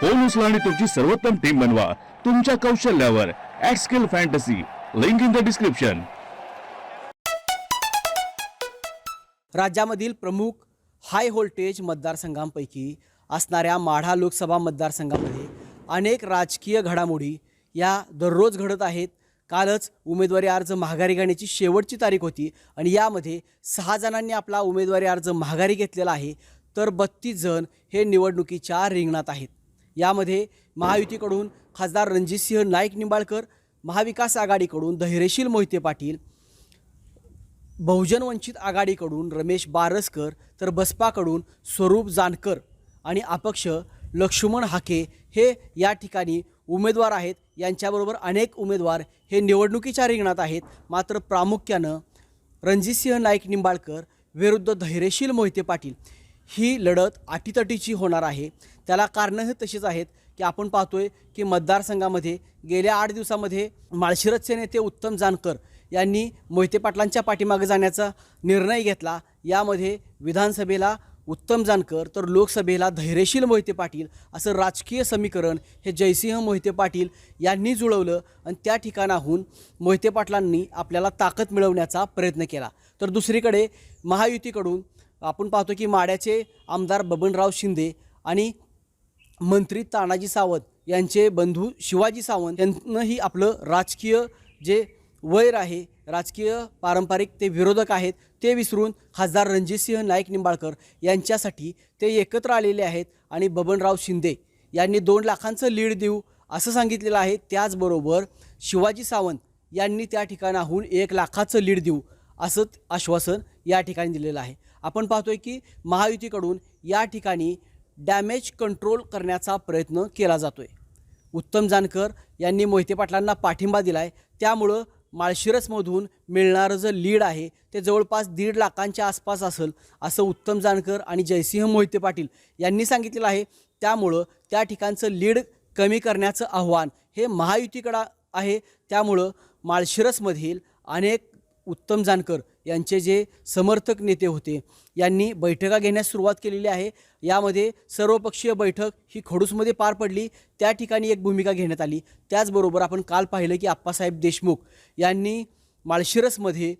Phone उचला आणि तुमची सर्वोत्तम टीम बनवा. तुमच्या कौशल्यावर at skill fantasy link in the description राज्यामधील प्रमुख हाय व्होल्टेज मतदारसंघांपैकी असणाऱ्या माढा लोकसभा मतदारसंघामध्ये अनेक राजकीय घडामोडी या दररोज घडत आहेत. कालच उमेदवारी अर्ज माघारी घेण्याची शेवटची तारीख होती आणि यामध्ये सहा जणांनी आपला उमेदवारी अर्ज माघारी घेतलेला आहे. तर बत्तीस जण हे निवडणुकीच्या रिंगणात आहेत. यामध्ये महायुतीकडून खासदार रणजितसिंह नाईक निंबाळकर महाविकास आघाडीकडून धैर्यशील मोहिते पाटील बहुजन वंचित आघाडीकडून रमेश बारसकर तर बसपाकडून स्वरूप जानकर आणि अपक्ष लक्ष्मण हाके हे या ठिकाणी उमेदवार आहेत. यांच्याबरोबर अनेक उमेदवार हे निवडणुकीच्या रिंगणात आहेत. मात्र प्रामुख्यानं रणजितसिंह नाईक निंबाळकर विरुद्ध धैर्यशील मोहिते पाटील ही लढत अटीतटीची होणार आहे. त्याला कारणंही तशीच आहेत की आपण पाहतोय की मतदारसंघामध्ये गेल्या आठ दिवसामध्ये माळशिरसचे नेते उत्तम जानकर यांनी मोहिते पाटलांच्या पाठीमागे जाण्याचा निर्णय घेतला. यामध्ये विधानसभेला उत्तम जानकर तर लोकसभेला धैर्यशील मोहिते पाटील असं राजकीय समीकरण हे जयसिंह मोहिते पाटील यांनी जुळवलं आणि त्या ठिकाणाहून मोहिते पाटलांनी आपल्याला ताकद मिळवण्याचा प्रयत्न केला. तर दुसरीकडे महायुतीकडून आपण पाहतो की माड्याचे आमदार बबनराव शिंदे आणि मंत्री तानाजी सावंत यांचे बंधू शिवाजी सावंत यांनंही आपलं राजकीय जे वैर आहे राजकीय पारंपरिक ते विरोधक आहेत ते विसरून खासदार रणजितसिंह नाईक निंबाळकर यांच्यासाठी ते एकत्र आलेले आहेत आणि बबनराव शिंदे यांनी दोन लाखांचं लीड देऊ असं सांगितलेलं आहे. त्याचबरोबर शिवाजी सावंत यांनी त्या ठिकाणाहून एक लाखाचं लीड देऊ असं आश्वासन या ठिकाणी दिलेलं आहे. आपण पाहतोय की महायुतीकडून या ठिकाणी डॅमेज कंट्रोल करण्याचा प्रयत्न केला जातो आहे उत्तम जानकर यांनी मोहिते पाटलांना पाठिंबा दिला आहे त्यामुळं माळशिरसमधून मिळणारं जे लीड आहे ते जवळपास दीड लाखांच्या आसपास असेल असं उत्तम जानकर आणि जयसिंह मोहिते पाटील यांनी सांगितलेलं आहे. त्यामुळं त्या ठिकाणचं लीड कमी करण्याचं आव्हान हे महायुतीकडं आहे. त्यामुळं माळशिरसमधील अनेक उत्तम जानकर यांचे जे समर्थक नेते होते यांनी बैठका घेण्यास सुरुवात केलेली आहे. यामध्ये सर्वपक्षीय बैठक ही खडूसमध्ये पार पडली. त्या ठिकाणी एक भूमिका घेण्यात आली. त्याचबरोबर आपण काल पाहिलं की आप्पासाहेब देशमुख यांनी माळशिरसमध्ये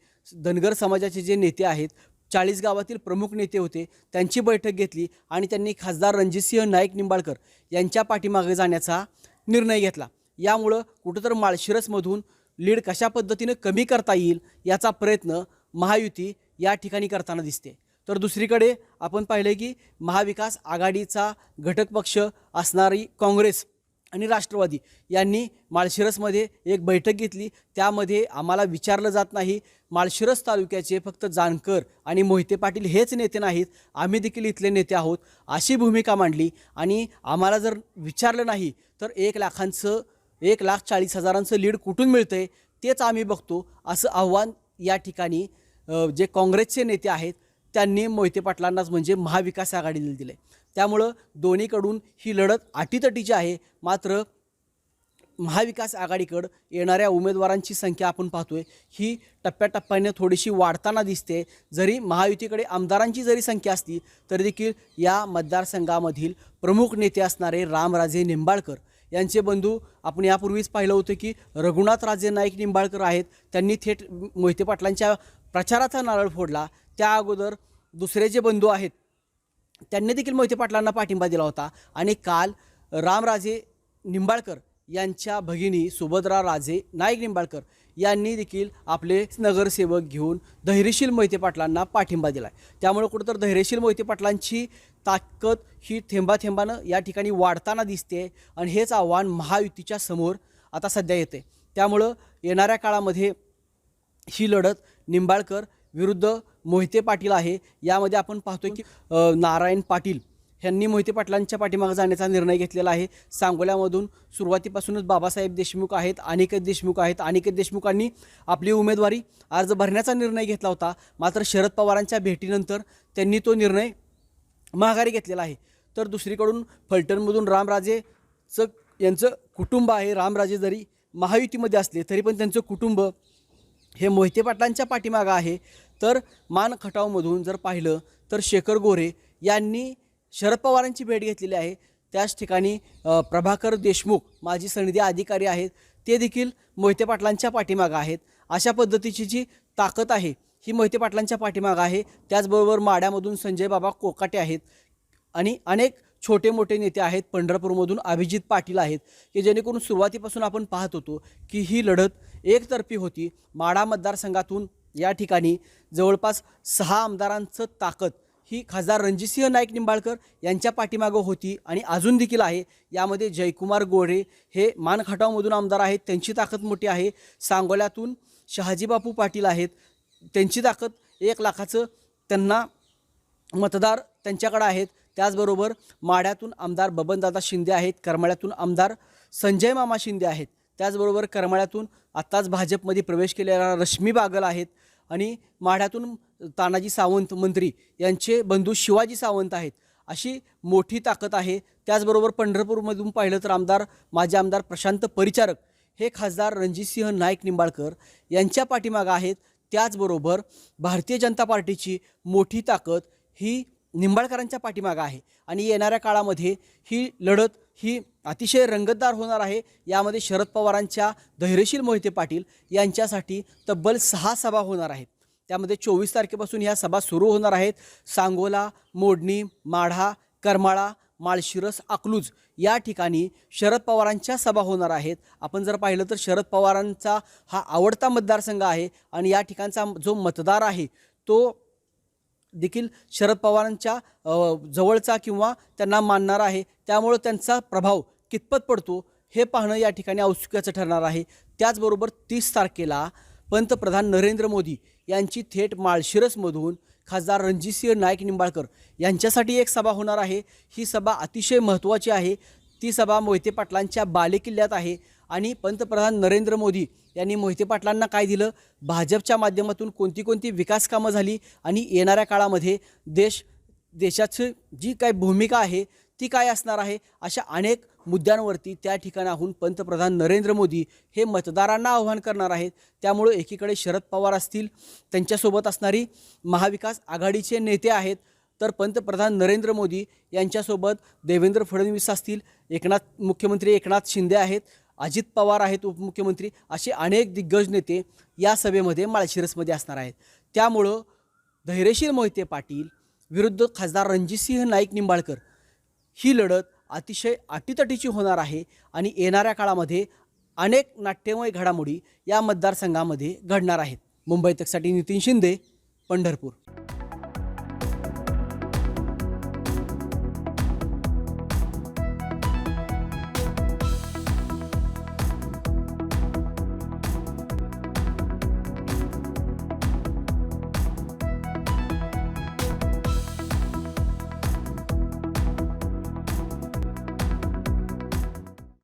धनगर समाजाचे जे नेते आहेत चाळीस गावातील प्रमुख नेते होते त्यांची बैठक घेतली आणि त्यांनी खासदार रणजितसिंह नाईक निंबाळकर यांच्या पाठीमागे जाण्याचा निर्णय घेतला. यामुळं कुठंतर माळशिरसमधून लीड कशा पद्धतीनं कमी करता येईल याचा प्रयत्न महायुती या ठिकाणी करताना दिसते. तर दुसरीकडे आपण पाहिलं की महाविकास आघाडीचा घटक पक्ष असणारी काँग्रेस आणि राष्ट्रवादी यांनी माळशिरसमध्ये एक बैठक घेतली. त्यामध्ये आम्हाला विचारलं जात नाही माळशिरस तालुक्याचे फक्त जानकर आणि मोहिते पाटील हेच नेते नाहीत आम्ही देखील इथले नेते आहोत अशी भूमिका मांडली. आणि आम्हाला जर विचारलं नाही तर एक लाखांचं एक लाख चाळीस हजारांचं लीड कुठून मिळतं आहे तेच आम्ही बघतो असं आव्हान या ठिकाणी जे काँग्रेसचे नेते आहेत त्यांनी मोहिते पाटलांनाच म्हणजे महाविकास आघाडीला दिले त्यामुळं दोन्हीकडून ही लढत अटीतटीची आहे. मात्र महाविकास आघाडीकडं येणाऱ्या उमेदवारांची संख्या आपण पाहतोय ही टप्प्याटप्प्याने थोडीशी वाढताना दिसते. जरी महायुतीकडे आमदारांची जरी संख्या असती तरी देखील या मतदारसंघामधील प्रमुख नेते असणारे रामराजे निंबाळकर यांचे बंधू आपण यापूर्वीच पाहिलं होतं की रघुनाथ राजे नाईक निंबाळकर आहेत. त्यांनी थेट मोहिते पाटलांच्या प्रचाराचा नारळ फोडला. त्या अगोदर दुसरे जे बंधू आहेत त्यांनी देखील मोहिते पाटलांना पाठिंबा दिला होता. आणि काल रामराजे निंबाळकर यांच्या भगिनी सुभद्रा राजे नाईक निंबाळकर यांनी देखील आपले नगरसेवक घेऊन धैर्यशील मोहिते पाटलांना पाठिंबा दिला आहे त्यामुळे कुठंतर धैर्यशील मोहिते पाटलांची ताकद ही थेंबाथेंबानं या ठिकाणी वाढताना दिसते आणि हेच आव्हान महायुतीच्या समोर आता सध्या येते. त्यामुळं येणाऱ्या काळामध्ये ही लढत निंबाळकर विरुद्ध मोहिते पाटील आहे. यामध्ये आपण पाहतो की नारायण पाटील ह्यांनी मोहिते पाटलांच्या पाठीमागे जाण्याचा निर्णय घेतलेला आहे. सांगोल्यामधून सुरुवातीपासूनच बाबासाहेब देशमुख आहेत अनिकेत देशमुख आहेत. अनिकेत देशमुखांनी आपली उमेदवारी अर्ज भरण्याचा निर्णय घेतला होता. मात्र शरद पवारांच्या भेटीनंतर त्यांनी तो निर्णय माघारी घेतलेला आहे. तर दुसरीकडून फलटणमधून रामराजेचं यांचं कुटुंब आहे. रामराजे जरी महायुतीमध्ये असले तरी पण त्यांचं कुटुंब हे मोहिते पाटलांच्या पाठीमागं आहे. तर मान खटावमधून जर पाहिलं तर शेखर गोरे यांनी शरद पवारांची भेट घेतलेली आहे. त्याच ठिकाणी प्रभाकर देशमुख माजी सनदी अधिकारी आहेत. ते देखील मोहिते पाटलांच्या पाठीमागं आहेत. अशा पद्धतीची जी ताकद आहे ही मोहिते पाटलांच्या पाठीमागं आहे. त्याचबरोबर माड्यामधून संजय बाबा कोकाटे आहेत आणि अनेक छोटे मोठे नेते आहेत. पंढरपूरमधून अभिजित पाटील आहेत. की जेणेकरून सुरुवातीपासून आपण पाहत होतो की ही लढत एकतर्फी होती. माढा मतदारसंघातून या ठिकाणी जवळपास सहा आमदारांचं ताकद ही खासदार रणजितसिंह नाईक निंबाळकर यांच्या पाठीमागं होती आणि अजून देखील आहे. यामध्ये जयकुमार गोरे हे मानखटावमधून आमदार आहेत. त्यांची ताकद मोठी आहे. सांगोल्यातून शहाजीबापू पाटील आहेत. त्यांची ताकद एक लाखाचं त्यांना मतदार त्यांच्याकडं आहेत. त्याचबरोबर माड्यातून आमदार बबनदादा शिंदे आहेत. करमाळ्यातून आमदार संजय मामा शिंदे आहेत. त्याचबरोबर करमाळ्यातून आत्ताच भाजपमध्ये प्रवेश केलेला रश्मी बागल आहेत. आणि माढ्यातून तानाजी सावंत मंत्री यांचे बंधू शिवाजी सावंत आहेत. अशी मोठी ताकद आहे. त्याचबरोबर पंढरपूरमधून पाहिलं तर आमदार माजी आमदार प्रशांत परिचारक हे खासदार रणजितसिंह नाईक निंबाळकर यांच्या पाठीमागं आहेत. त्याचबरोबर भारतीय जनता पार्टीची मोठी ताकद ही निंबाळकरांच्या पाठीमागं आहे. आणि येणाऱ्या काळामध्ये ही लढत ही अतिशय रंगतदार होणार आहे. यामध्ये शरद पवारांच्या धैर्यशील मोहिते पाटील यांच्यासाठी तब्बल सहा सभा होणार आहेत. त्यामध्ये चोवीस तारखेपासून ह्या सभा सुरू होणार आहेत. सांगोला मोडणी माढा करमाळा माळशिरस अकलूज या ठिकाणी शरद पवारांच्या सभा होणार आहेत. आपण जर पाहिलं तर शरद पवारांचा हा आवडता मतदारसंघ आहे आणि या ठिकाणचा जो मतदार आहे तो देखील शरद पवारांच्या जवळचा किंवा त्यांना मानणारा आहे. त्यामुळं त्यांचा प्रभाव कितपत पडतो हे पाहणं या ठिकाणी औत्सुक्याचं ठरणार आहे. त्याचबरोबर तीस तारखेला पंतप्रधान नरेंद्र मोदी यांची थेट माळशिरसमधून खासदार रणजितसिंह नाईक निंबाळकर यांच्यासाठी एक सभा होणार आहे. ही सभा अतिशय महत्त्वाची आहे. ती सभा मोहिते पाटलांच्या बालेकिल्ल्यात आहे आणि पंतप्रधान नरेंद्र मोदी यांनी मोहिते पाटलांना काय दिलं? भाजपच्या माध्यमातून कोणती कोणती विकास कामं झाली? आणि येणाऱ्या काळामध्ये देश देशाची जी काय भूमिका आहे ती काय असणार आहे? अशा अनेक मुद्द्यांवरती त्या ठिकाणाहून पंतप्रधान नरेंद्र मोदी हे मतदारांना आव्हान करणार आहेत. त्यामुळं एकीकडे शरद पवार असतील त्यांच्यासोबत असणारी महाविकास आघाडीचे नेते आहेत. तर पंतप्रधान नरेंद्र मोदी यांच्यासोबत देवेंद्र फडणवीस असतील एकनाथ मुख्यमंत्री एकनाथ शिंदे आहेत अजित पवार आहेत उपमुख्यमंत्री असे अनेक दिग्गज नेते या सभेमध्ये माळशिरसमध्ये असणार आहेत. त्यामुळं धैर्यशील मोहिते पाटील विरुद्ध खासदार रणजितसिंह नाईक निंबाळकर ही लढत अतिशय अटीतटीची होणार आहे आणि येणाऱ्या काळामध्ये अनेक नाट्यमय घडामोडी या मतदारसंघामध्ये घडणार आहेत. मुंबई तकसाठी नितीन शिंदे पंढरपूर.